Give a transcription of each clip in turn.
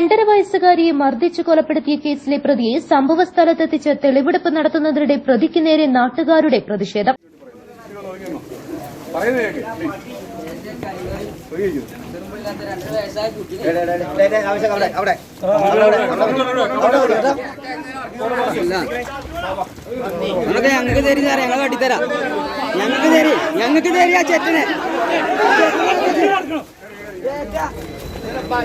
രണ്ടര വയസ്സുകാരിയെ മർദ്ദിച്ചു കൊലപ്പെടുത്തിയ കേസിലെ പ്രതിയെ സംഭവസ്ഥലത്തെത്തിച്ച് തെളിവെടുപ്പ് നടത്തുന്നതിനിടെ പ്രതിക്ക് നേരെ നാട്ടുകാരുടെ പ്രതിഷേധം. ഞങ്ങൾക്ക് തരി സാറേ ഞങ്ങൾ കട്ടിത്തരാം. ഞങ്ങൾക്ക് തരി ഞങ്ങൾക്ക് തരി ആ ചെറ്റനെ Terima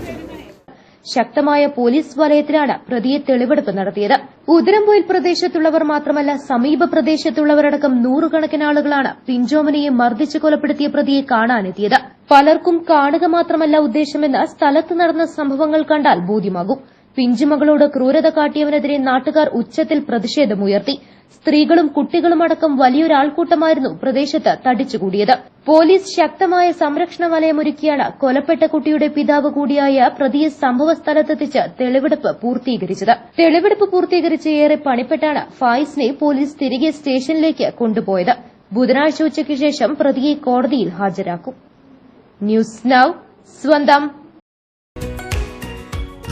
kasih. ശക്തമായ പോലീസ് വലയത്തിലാണ് പ്രതിയെ തെളിവെടുപ്പ് നടത്തിയത്. ഉദരംപൊയിൽ പ്രദേശത്തുള്ളവർ മാത്രമല്ല സമീപ പ്രദേശത്തുള്ളവരടക്കം നൂറുകണക്കിന് ആളുകളാണ് പിഞ്ചോമനയെ മർദ്ദിച്ചു കൊലപ്പെടുത്തിയ പ്രതിയെ കാണാനെത്തിയത്. പലർക്കും കാണുക മാത്രമല്ല ഉദ്ദേശമെന്ന് സ്ഥലത്ത് നടന്ന സംഭവങ്ങൾ കണ്ടാൽ ബോധ്യമാകും. പിഞ്ചുമകളോട് ക്രൂരത കാട്ടിയവനെതിരെ നാട്ടുകാർ ഉച്ചത്തിൽ പ്രതിഷേധമുയർത്തി സ്ത്രീകളും കുട്ടികളുമടക്കം വലിയൊരാൾക്കൂട്ടമായിരുന്നു പ്രദേശത്ത് തടിച്ചുകൂടിയത്. പോലീസ് ശക്തമായ സംരക്ഷണ വലയമൊരുക്കിയാണ് കൊലപ്പെട്ട കുട്ടിയുടെ പിതാവ് കൂടിയായ പ്രതിയെ സംഭവസ്ഥലത്തെത്തിച്ച് തെളിവെടുപ്പ് പൂർത്തീകരിച്ചത്. തെളിവെടുപ്പ് പൂർത്തീകരിച്ച് ഏറെ പണിപ്പെട്ടാണ് ഫായിസിനെ പോലീസ് തിരികെ സ്റ്റേഷനിലേക്ക് കൊണ്ടുപോയത്. ബുധനാഴ്ച ഉച്ചയ്ക്ക് ശേഷം പ്രതിയെ കോടതിയിൽ ഹാജരാക്കും. ന്യൂസ് നൌ സ്വന്തം